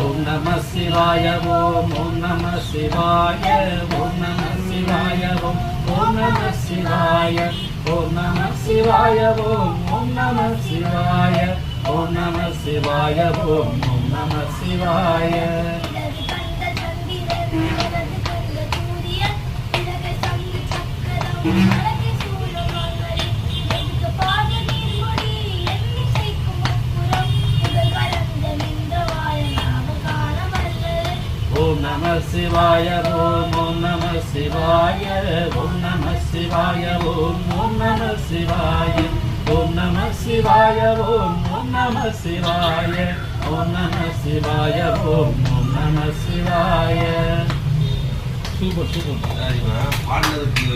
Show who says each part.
Speaker 1: ஓம் நம சிவாய ஓம் ஓம் நம சிவாய ஓம் நம சிவாய ஓம் ஓம் நம சிவாய ஓம் நம சிவாய ஓம் ஓம் நம சிவாய ஓம் நம சிவாய ஓம் ஓம் நம சிவாய
Speaker 2: Mm-hmm.
Speaker 1: ஓம் நம சிவாய ஓம் ஓம் நம சிவாய ஓம் நம சிவாய ஓம் ஓம் நம சிவாய ஓம் நம சிவாய ஓம் ஓம் நம சிவாய ஓம் நம சிவாய ஓம் ஓம் நம சிவாய.
Speaker 3: Super super. பாடினதுக்கு